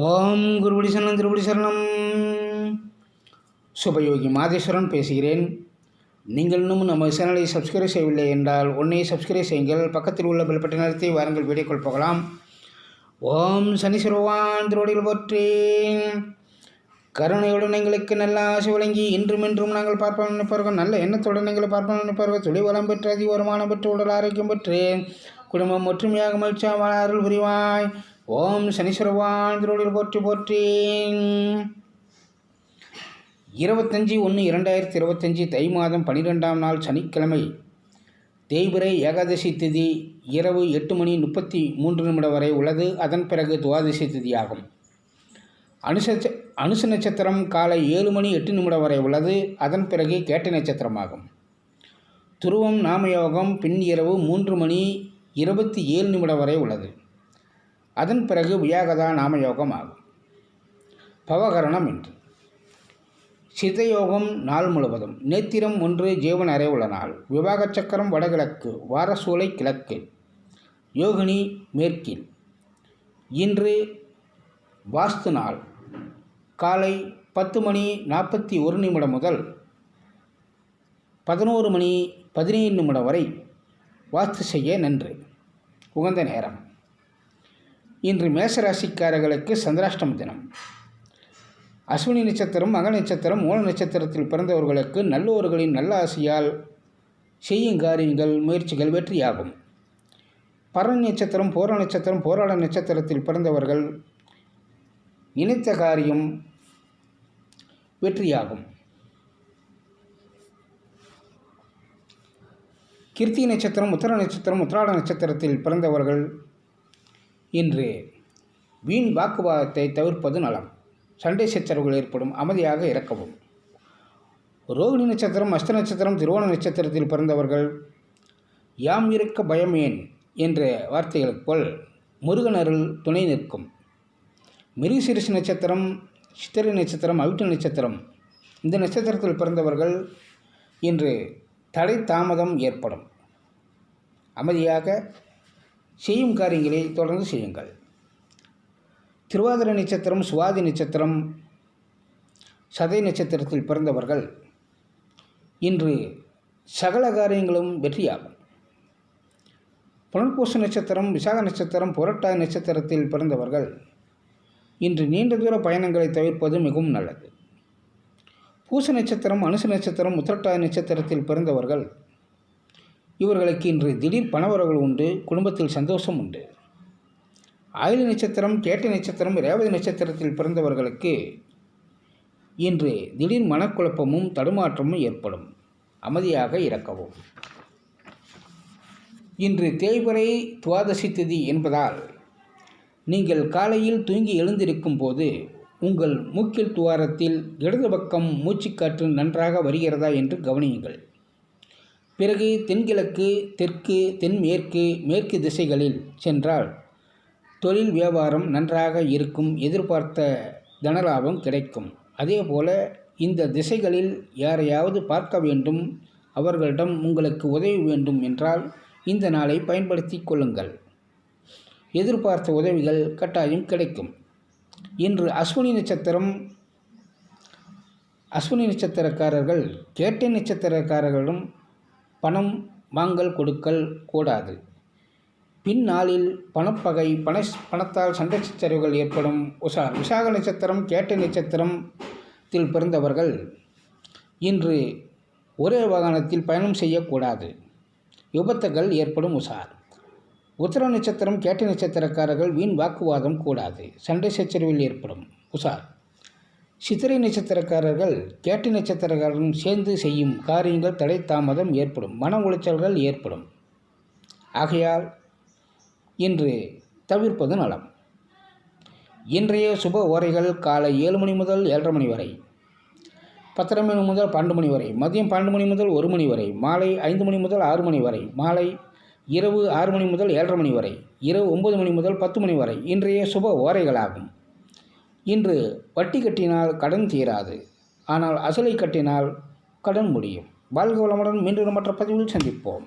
ஓம் குருபடி சரணம் திருபடி சரணம். சுபயோகி மாதேஸ்வரன் பேசுகிறேன். நீங்கள் இன்னும் நம்ம சேனலை சப்ஸ்கிரைப் செய்யவில்லை என்றால் உன்னை சப்ஸ்கிரைப் செய்யுங்கள். பக்கத்தில் உள்ள பெல் நேரத்தை அழுத்தி வாருங்கள். வீடியோக்குள் போகலாம். ஓம் சனி சிறுவான் திருவடியில் போற்றேன். கருணையுடன் எங்களுக்கு நல்ல ஆசை வழங்கி இன்றும் இன்றும் நாங்கள் பார்ப்போம் நினைப்பார்கள் நல்ல எண்ணத்துடன் எங்களை பார்ப்போம் நினைப்பார்கள் தொழில் வளம் பெற்று அதிக வருமானம் பெற்று உடல் ஆரோக்கியம் பெற்று குடும்பம் ஒற்றுமையாக மகிழ்ச்சியாக அருள் புரிவாய். ஓம் சனீஸ்வரவான் திருவள்ளுவர் போற்றி போற்றி. இருபத்தஞ்சி ஒன்று இரண்டாயிரத்தி இருபத்தஞ்சி தை மாதம் பன்னிரெண்டாம் நாள் சனிக்கிழமை தேய்பிரை ஏகாதசி திதி இரவு எட்டு மணி முப்பத்தி மூன்று நிமிடம் வரை உள்ளது. அதன் பிறகு துவாதசி திதியாகும். அனுச அனுச நட்சத்திரம் காலை ஏழு மணி எட்டு நிமிடம் வரை உள்ளது. அதன் பிறகு கேட்ட நட்சத்திரமாகும். துருவம் நாமயோகம் பின் இரவு மூன்று மணி இருபத்தி ஏழு நிமிடம் வரை உள்ளது. அதன் பிறகு வியாகதா நாமயோகம் ஆகும் பவகரணம் என்று. சிதயோகம் நாள் முழுவதும் நேத்திரம் ஒன்று ஜீவன் அறை உள்ள நாள். விவாக சக்கரம் வடகிழக்கு வாரசூலை கிழக்கு யோகினி மேற்கில். இன்று வாஸ்து நாள். காலை பத்து மணி நாற்பத்தி ஒரு நிமிடம் முதல் பதினோரு மணி பதினேழு நிமிடம் வரை வாஸ்து செய்ய நன்று. உகந்த நேரம். இன்று மேசராசிக்காரர்களுக்கு சந்திராஷ்டம தினம். அஸ்வினி நட்சத்திரம் மக நட்சத்திரம் மூல நட்சத்திரத்தில் பிறந்தவர்களுக்கு நல்லோர்களின் நல்ல ஆசையால் செய்யும் காரியங்கள் முயற்சிகள் வெற்றியாகும். பரண் நட்சத்திரம் போர நட்சத்திரம் போராட நட்சத்திரத்தில் பிறந்தவர்கள் நினைத்த காரியம் வெற்றியாகும். கிருத்தி நட்சத்திரம் உத்தர நட்சத்திரம் உத்திராட நட்சத்திரத்தில் பிறந்தவர்கள் இன்று வீண் வாக்குவாதத்தை தவிர்ப்பது நலம். சண்டை சச்சரவுகள் ஏற்படும் அமைதியாக இறக்கவும். ரோகிணி நட்சத்திரம் அஸ்த நட்சத்திரம் திருவோண நட்சத்திரத்தில் பிறந்தவர்கள் யாம் இருக்க பயம் ஏன்? என்ற வார்த்தைகளுக்கு போல் முருகன் அருள் துணை நிற்கும். மிருகசிரிசு நட்சத்திரம் சித்திரை நட்சத்திரம் அவிட்ட நட்சத்திரம். இந்த நட்சத்திரத்தில் பிறந்தவர்கள் இன்று தடை தாமதம் ஏற்படும். அமைதியாக செய்யும் காரியங்களை தொடர்ந்து செய்யுங்கள். திருவாதிரை நட்சத்திரம் சுவாதி நட்சத்திரம் சதை நட்சத்திரத்தில் பிறந்தவர்கள் இன்று சகல காரியங்களும் வெற்றியாகும். புனர்பூச நட்சத்திரம் விசாக நட்சத்திரம் புரட்டாய் நட்சத்திரத்தில் பிறந்தவர்கள் இன்று நீண்ட தூர பயணங்களை தவிர்ப்பது மிகவும் நல்லது. பூச நட்சத்திரம் அனுச நட்சத்திரம் உத்திரட்டாய் நட்சத்திரத்தில் பிறந்தவர்கள் இவர்களுக்கு இன்று திடீர் பணவரவுகள் உண்டு குடும்பத்தில் சந்தோஷம் உண்டு. ஆயுள் நட்சத்திரம் கேட்ட நட்சத்திரம் ரேவதி நட்சத்திரத்தில் பிறந்தவர்களுக்கு இன்று திடீர் மனக்குழப்பமும் தடுமாற்றமும் ஏற்படும். அமைதியாக இறக்கவும். இன்று தேய்வரை துவாதசி திதி என்பதால் நீங்கள் காலையில் தூங்கி எழுந்திருக்கும் போது உங்கள் மூக்கில் துவாரத்தில் இடது பக்கம் மூச்சுக்காற்று நன்றாக வருகிறதா என்று கவனியுங்கள். பிறகு தென்கிழக்கு தெற்கு தென்மேற்கு மேற்கு திசைகளில் சென்றால் தொழில் வியாபாரம் நன்றாக இருக்கும் எதிர்பார்த்த தனலாபம் கிடைக்கும். அதேபோல இந்த திசைகளில் யாரையாவது பார்க்க வேண்டும் அவர்களிடம் உங்களுக்கு உதவி வேண்டும் என்றால் இந்த நாளை பயன்படுத்தி கொள்ளுங்கள். எதிர்பார்த்த உதவிகள் கட்டாயம் கிடைக்கும். இன்று அஸ்வினி நட்சத்திரம் அஸ்வினி நட்சத்திரக்காரர்கள் கேட்டை நட்சத்திரக்காரர்களிடம் பணம் வாங்கல் கொடுக்கல் கூடாது. பின்னாளில் பணப்பகை பண பணத்தால் சண்டை சச்சரவுகள் ஏற்படும். உஷா விசாக நட்சத்திரம் கேட்ட நட்சத்திரத்தில் பிறந்தவர்கள் இன்று ஒரே வாகனத்தில் பயணம் செய்யக்கூடாது. விபத்துகள் ஏற்படும் உஷார் உத்தர நட்சத்திரம் கேட்ட நட்சத்திரக்காரர்கள் வீண் வாக்குவாதம் கூடாது. சண்டை சச்சரவில் ஏற்படும். உஷார் சித்திரை நட்சத்திரக்காரர்கள் கேட்டு நட்சத்திரக்காரர்களும் சேர்ந்து செய்யும் காரியங்கள் தடை தாமதம் ஏற்படும் மன உளைச்சல்கள் ஏற்படும். ஆகையால் இன்று தவிர்ப்பது நலம். இன்றைய சுப ஓரைகள் காலை ஏழு மணி முதல் ஏழரை மணி வரை பத்தரை மணி முதல் பன்னெண்டு மணி வரை மதியம் பன்னெண்டு மணி முதல் ஒரு மணி வரை மாலை ஐந்து மணி முதல் ஆறு மணி வரை மாலை இரவு ஆறு மணி முதல் ஏழரை மணி வரை இரவு ஒன்பது மணி முதல் பத்து மணி வரை இன்றைய சுப ஓரைகளாகும். இன்று வட்டி கட்டினால் கடன் தீராது. ஆனால் அசலை கட்டினால் கடன் முடியும். வாழ்க வளமுடன் மீண்டும் மற்ற பதிவில் சந்திப்போம்.